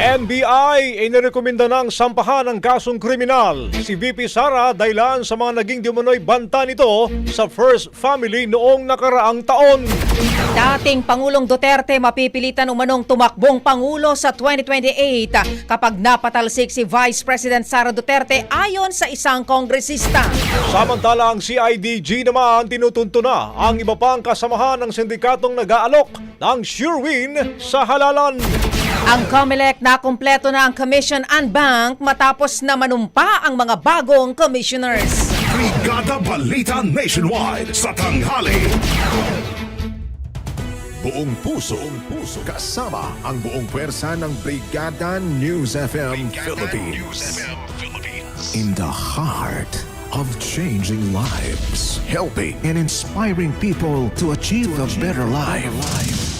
NBI inirekomenda ng sampahan ng kasong kriminal si VP Sara dahilan sa mga naging dimunoy banta nito sa First Family noong nakaraang taon. Dating Pangulong Duterte mapipilitan umanong tumakbong Pangulo sa 2028 kapag napatalsik si Vice President Sara Duterte ayon sa isang kongresista. Samantala ang CIDG naman tinutunto na ang iba pang kasamahan ng sindikatong nag-aalok ng sure win sa halalan. Ang COMELEC na kumpleto na ang commission and bank matapos na manumpa ang mga bagong commissioners. Brigada Balita Nationwide. Sa tanghali. Buong puso, buong puso, kasama ang buong pwersa ng Brigada News FM Philippines. In the heart of changing lives, helping and inspiring people to achieve a better life.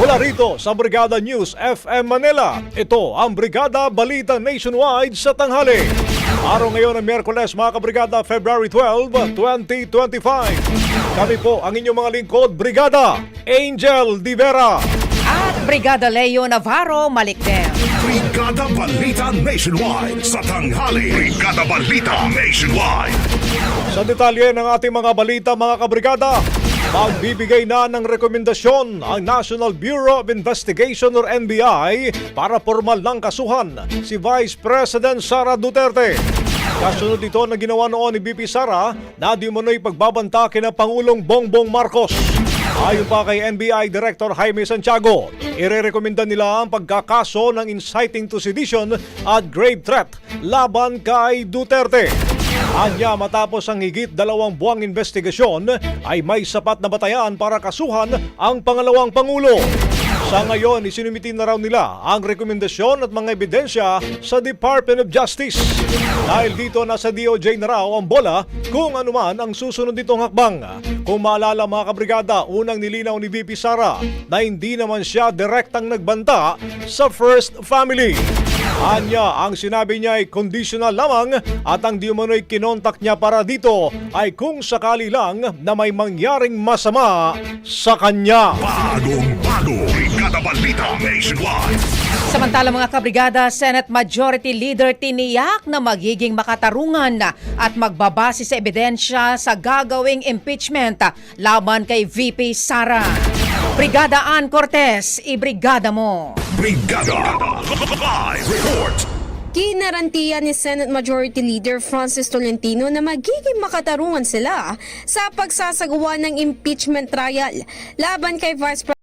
Mula rito sa Brigada News FM Manila, ito ang Brigada Balita Nationwide sa tanghali. Araw ngayon ng Miyerkules mga kabrigada, February 12, 2025. Kami po ang inyong mga lingkod, Brigada Angel Divera. At Brigada Leo Navarro Malikden. Brigada Balita Nationwide sa tanghali. Brigada Balita Nationwide. Sa detalye ng ating mga balita mga kabrigada, magbibigay na ng rekomendasyon ang National Bureau of Investigation or NBI para formal ng kasuhan si Vice President Sara Duterte. Kasunod ito na ginawa noon ni BP Sara na di mo'y pagbabanta kina Pangulong Bongbong Marcos. Ayon pa kay NBI Director Jaime Santiago, irerekomenda nila ang pagkakaso ng inciting to sedition at grave threat laban kay Duterte. Anya matapos ang higit dalawang buwang investigasyon ay may sapat na batayan para kasuhan ang pangalawang pangulo. Sa ngayon, isinumitin na raw nila ang rekomendasyon at mga ebidensya sa Department of Justice. Dahil dito nasa DOJ na raw ang bola kung anuman ang susunod nitong hakbang. Kung maalala mga kabrigada, unang nilinaw ni VP Sara na hindi naman siya direktang nagbanta sa First Family. Anya, ang sinabi niya ay conditional lamang at ang di umano'y kinontak niya para dito ay kung sakali lang na may mangyaring masama sa kanya. Bagong bago. Brigada Balita Nationwide. Samantala mga kabrigada, Senate Majority Leader tiniyak na magiging makatarungan at magbabase sa ebidensya sa gagawing impeachment laban kay VP Sara. Brigada Ann Cortez, ibrigada mo. Brigada Live Report. Kinarantiya ni Senate Majority Leader Francis Tolentino na magiging makatarungan sila sa pagsasagawa ng impeachment trial laban kay Vice President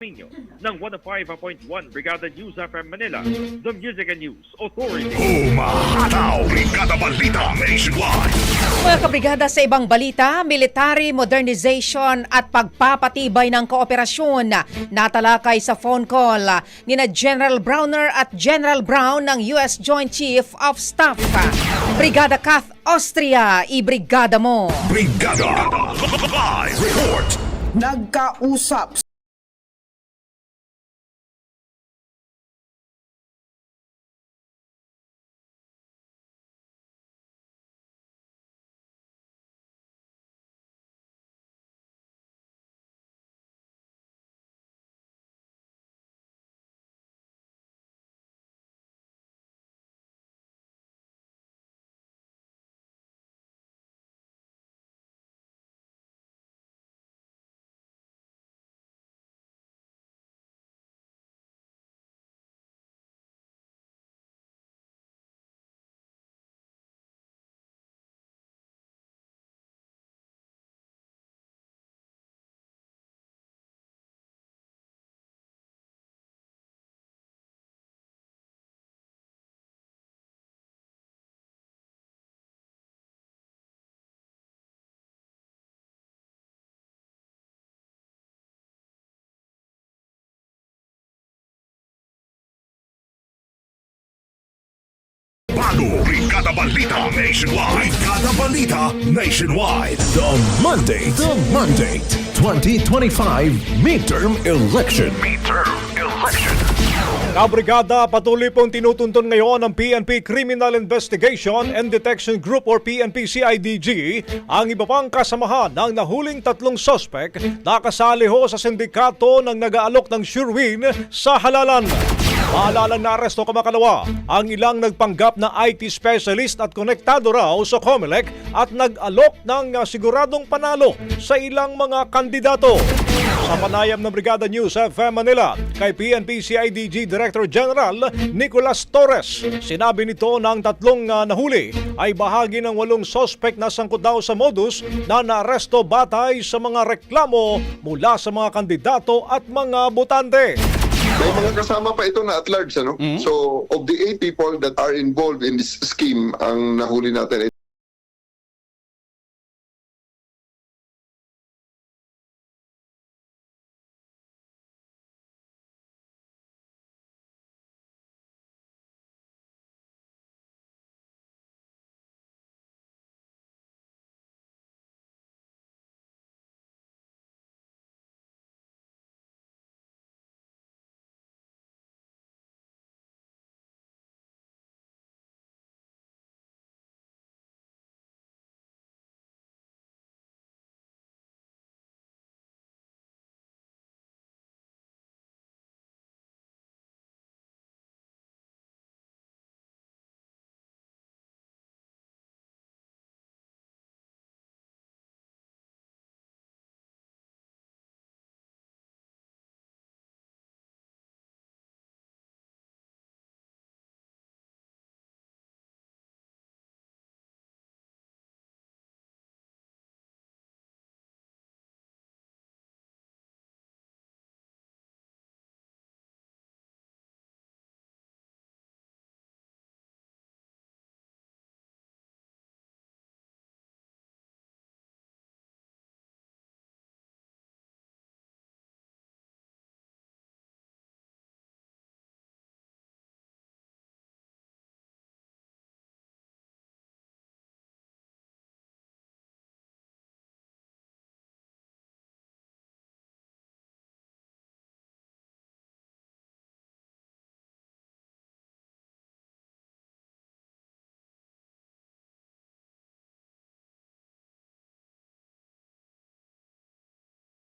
Minyo ng 105.1 Brigada News FM Manila, the Music and News Authority. Humahataw. Brigada Balita Nationwide. Mga kabrigada sa ibang balita, military modernization at pagpapatibay ng kooperasyon natalakay sa phone call ni na General Browner at General Brown ng US Joint Chief of Staff. Brigada Kath Austria, ibrigada mo. Brigada Live Report. Nagkausap bago. Brigada Balita Nationwide. Brigada Balita Nationwide. The Monday, the Monday, 2025 Midterm Election. Midterm Election. Kabrigada, patuloy pong tinutuntun ngayon ng PNP Criminal Investigation and Detection Group or PNP-CIDG ang iba pang kasamahan ng nahuling tatlong sospek na kasali ho sa sindikato ng nag-aalok ng Sherwin sa halalan. Maalalang naaresto kamakalawa ang ilang nagpanggap na IT specialist at konektado raw sa COMELEC at nag-alok ng uh, siguradong panalo sa ilang mga kandidato. Sa panayam ng Brigada News FM Manila kay PNP CIDG Director General Nicolas Torres, sinabi nito na ang tatlong uh, nahuli ay bahagi ng walong sospek na sangkot daw sa modus na naaresto batay sa mga reklamo mula sa mga kandidato at mga botante. May mga kasama pa ito na at large, ano? So, of the eight people that are involved in this scheme, ang nahuli natin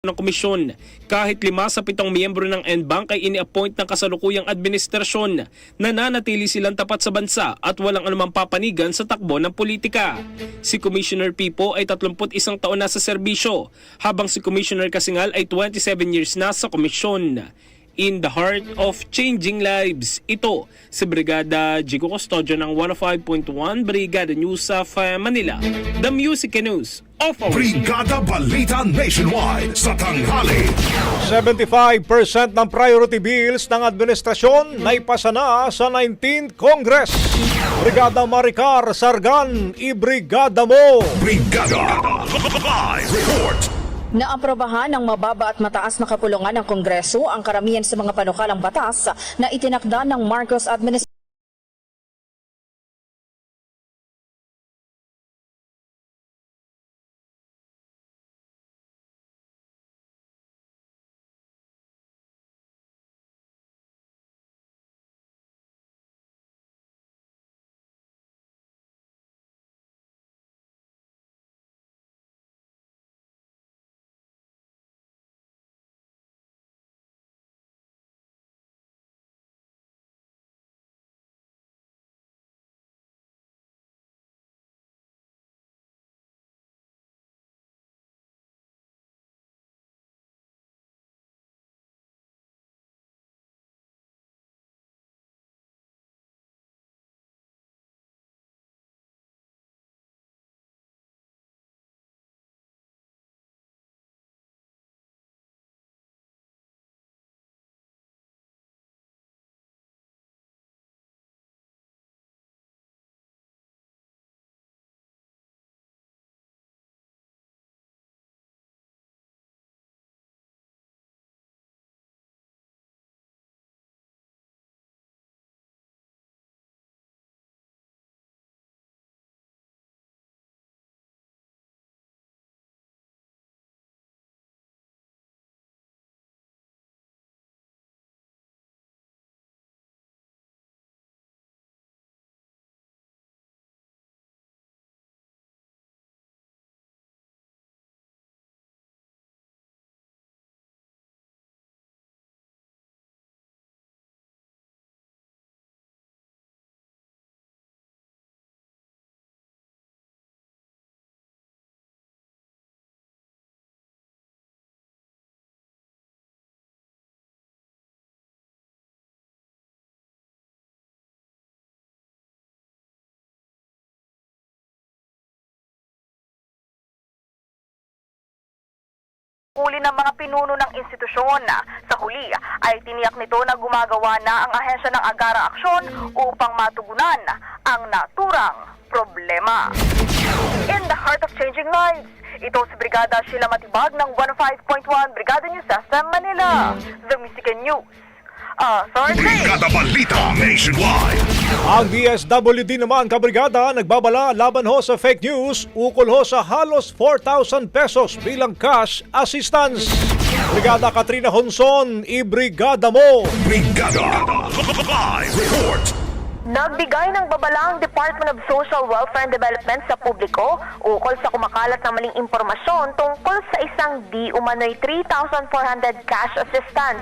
ng komisyon. Kahit lima sa pitong miyembro ng NBank ay ini-appoint ng kasalukuyang administrasyon, nananatili silang tapat sa bansa at walang anumang papanigan sa takbo ng politika. Si Commissioner Pipo ay 31 taon na sa serbisyo, habang si Commissioner Kasingal ay 27 years na sa komisyon. In the heart of changing lives, ito si Brigada Jigo Custodio ng 105.1 Brigada News of Manila. The Music News of our Brigada Balita Nationwide sa tanghali. 75% ng priority bills ng administrasyon na ipasa na sa 19th Congress. Brigada Maricar Sargan, ibrigada mo! Brigada Live Report. Naaprobahan ng mababa at mataas na kapulungan ng Kongreso ang karamihan sa mga panukalang batas na itinakda ng Marcos administration. Uli ng mga pinuno ng institusyon. Sa huli ay tiniyak nito na gumagawa na ang ahensya ng Agara Aksyon upang matugunan ang naturang problema. In the heart of changing lives, ito si Brigada Sheila Matibag ng 15.1 Brigada News FM Manila. The Music and News. Authority. Brigada Balita Nationwide. Ang DSWD naman kabrigada nagbabala laban ho sa fake news ukol ho sa halos 4,000 pesos bilang cash assistance. Brigada Katrina Honson, ibrigada mo! Brigada Live Report. Nagbigay ng babala ang Department of Social Welfare and Development sa publiko ukol sa kumakalat ng maling impormasyon tungkol sa isang di umano'y 3,400 cash assistance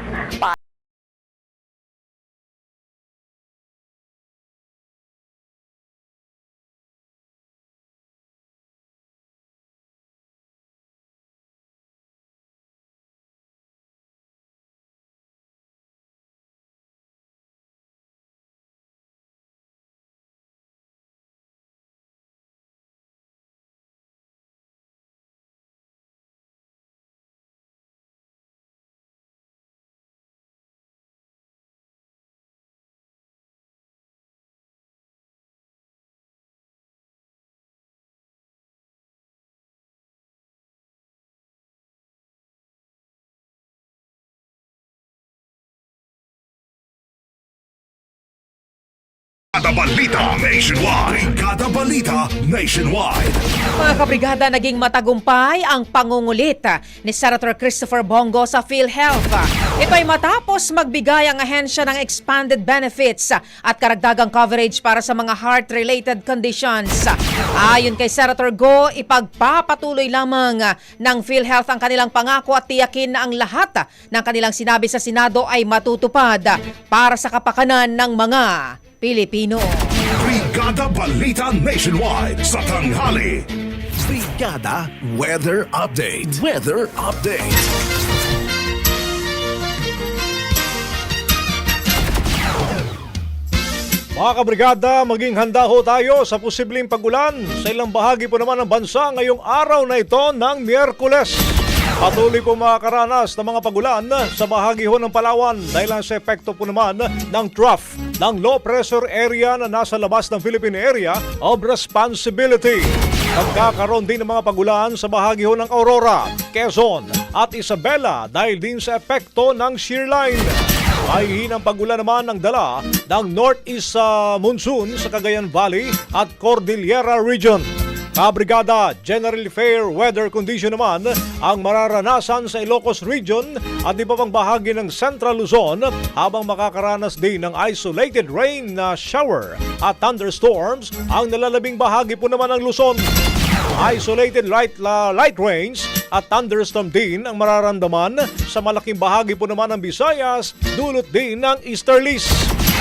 Brigada Balita Nationwide. Brigada Balita Nationwide. Mga kabrigada, naging matagumpay ang pangungulit ni Senator Christopher Bongo sa PhilHealth. Ito ay matapos magbigay ang ahensya ng expanded benefits at karagdagang coverage para sa mga heart-related conditions. Ayon kay Senator Go, ipagpapatuloy lamang ng PhilHealth ang kanilang pangako at tiyakin na ang lahat ng kanilang sinabi sa Senado ay matutupad para sa kapakanan ng mga Pilipino. Brigada Balita Nationwide sa tanghali. Brigada Weather Update. Weather Update. Mga kabrigada, maging handa ho tayo sa posibleng pagulan sa ilang bahagi po naman ng bansa ngayong araw na ito ng Miyerkules. Patuloy po makakaranas ng mga pagulan sa bahagi ho ng Palawan dahil lang sa epekto po naman ng trough ng low pressure area na nasa labas ng Philippine Area of Responsibility. Magkakaroon din ng mga pagulan sa bahagi ho ng Aurora, Quezon at Isabela dahil din sa epekto ng shear line. May hinang pagulan naman ang dala ng northeast sa monsoon sa Cagayan Valley at Cordillera Region. Kabrigada, generally fair weather condition naman ang mararanasan sa Ilocos Region at iba pang bahagi ng Central Luzon habang makakaranas din ng isolated rain na shower at thunderstorms ang nalalabing bahagi po naman ng Luzon. Isolated light, la, light rains at thunderstorm din ang mararamdaman sa malaking bahagi po naman ng Visayas, dulot din ng easterlies.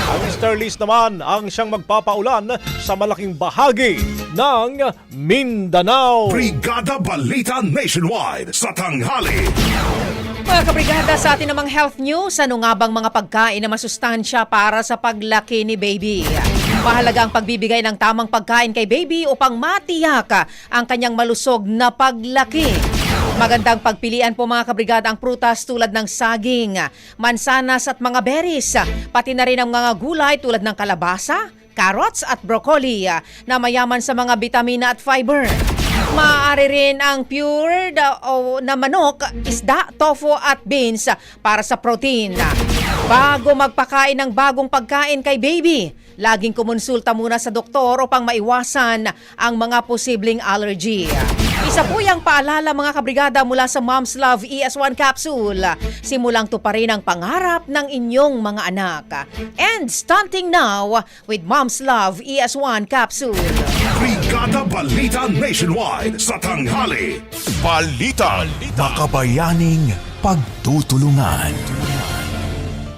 Ang easterlies naman ang siyang magpapaulan sa malaking bahagi ng Mindanao. Brigada Balita Nationwide sa tanghali. Mga kabrigada sa atin namang health news, ano nga bang mga pagkain na masustansya para sa paglaki ni baby? Mahalaga ang pagbibigay ng tamang pagkain kay baby upang matiyak ang kanyang malusog na paglaki. Magandang pagpilian po mga kabrigada ang prutas tulad ng saging, mansanas at mga berries, pati na rin ang mga gulay tulad ng kalabasa, carrots at broccoli na mayaman sa mga bitamina at fiber. Maaari rin ang pure da, o, na manok, isda, tofu at beans para sa protein. Bago magpakain ng bagong pagkain kay baby, laging kumonsulta muna sa doktor upang maiwasan ang mga posibleng allergy. Isa po yung paalala mga kabrigada mula sa Mom's Love ES1 capsule. Simulang tuparin ang pangarap ng inyong mga anak. And stunting now with Mom's Love ES1 capsule. Brigada Balita Nationwide sa tanghali. Balita. Makabayaning pagtutulungan.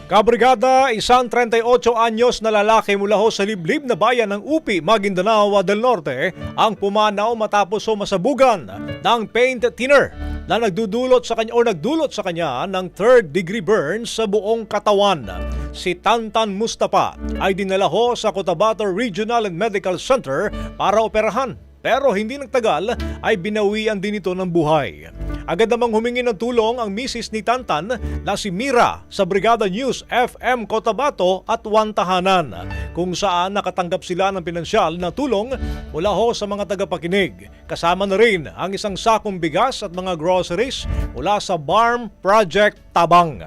Kabrigada, isang 38 anyos na lalaki mula ho sa liblib na bayan ng Upi, Maguindanao del Norte ang pumanaw matapos ho masabugan ng paint thinner na nagdudulot sa kanya o nagdulot sa kanya ng third degree burns sa buong katawan. Si Tantan Mustafa ay dinala ho sa Cotabato Regional and Medical Center para operahan. Pero hindi nagtagal ay binawian din ito ng buhay. Agad namang humingi ng tulong ang misis ni Tantan na si Mira sa Brigada News FM Cotabato at Wantahanan kung saan nakatanggap sila ng pinansyal na tulong mula ho sa mga tagapakinig. Kasama na rin ang isang sakong bigas at mga groceries mula sa Barm Project Tabang.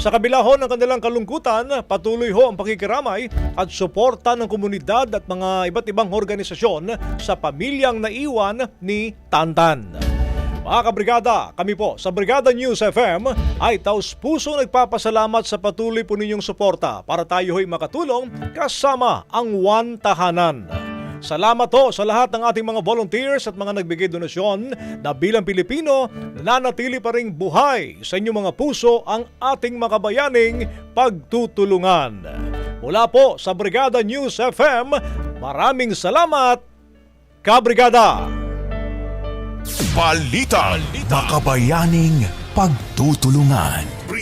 Sa kabila ho ng kanilang kalungkutan, patuloy ho ang pakikiramay at suporta ng komunidad at mga iba't ibang organisasyon sa pamilyang naiwan ni Tantan. Mga kabrigada, kami po sa Brigada News FM ay taus puso nagpapasalamat sa patuloy po ninyong suporta para tayo ho'y makatulong kasama ang One Tahanan. Salamat ho sa lahat ng ating mga volunteers at mga nagbigay donasyon na bilang Pilipino nananatili pa ring buhay sa inyong mga puso ang ating makabayaning pagtutulungan. Mula po sa Brigada News FM, maraming salamat, Kabrigada! Balita. Makabayaning pagtutulungan.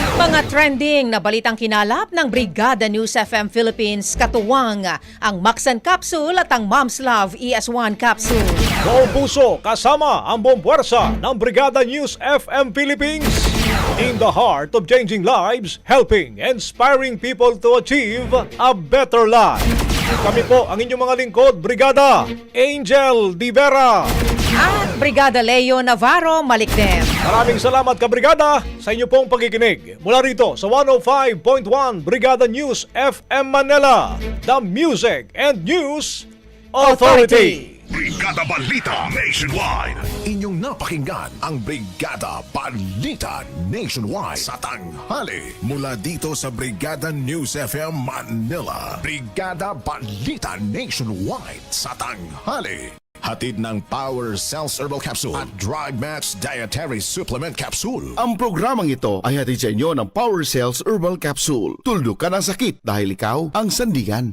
Mga trending na balitang kinalap ng Brigada News FM Philippines katuwang ang Maxan Capsule at ang Mom's Love ES1 Capsule. Puso kasama ang buong ng Brigada News FM Philippines. In the heart of changing lives, helping, inspiring people to achieve a better life. Kami po ang inyong mga lingkod, Brigada Angel Di Vera. At Brigada Leo Navarro Malikden. Maraming salamat kabrigada sa inyo pong pakikinig. Mula rito sa 105.1 Brigada News FM Manila, the Music and News Authority. Brigada Balita Nationwide. Inyong napakinggan ang Brigada Balita Nationwide sa tanghali. Mula dito sa Brigada News FM Manila. Brigada Balita Nationwide sa tanghali. Hatid ng Power Cells Herbal Capsule at Dry Match Dietary Supplement Capsule. Ang programang ito ay hatid sa inyo ng Power Cells Herbal Capsule. Tuldok ka ng sakit dahil ikaw ang sandigan.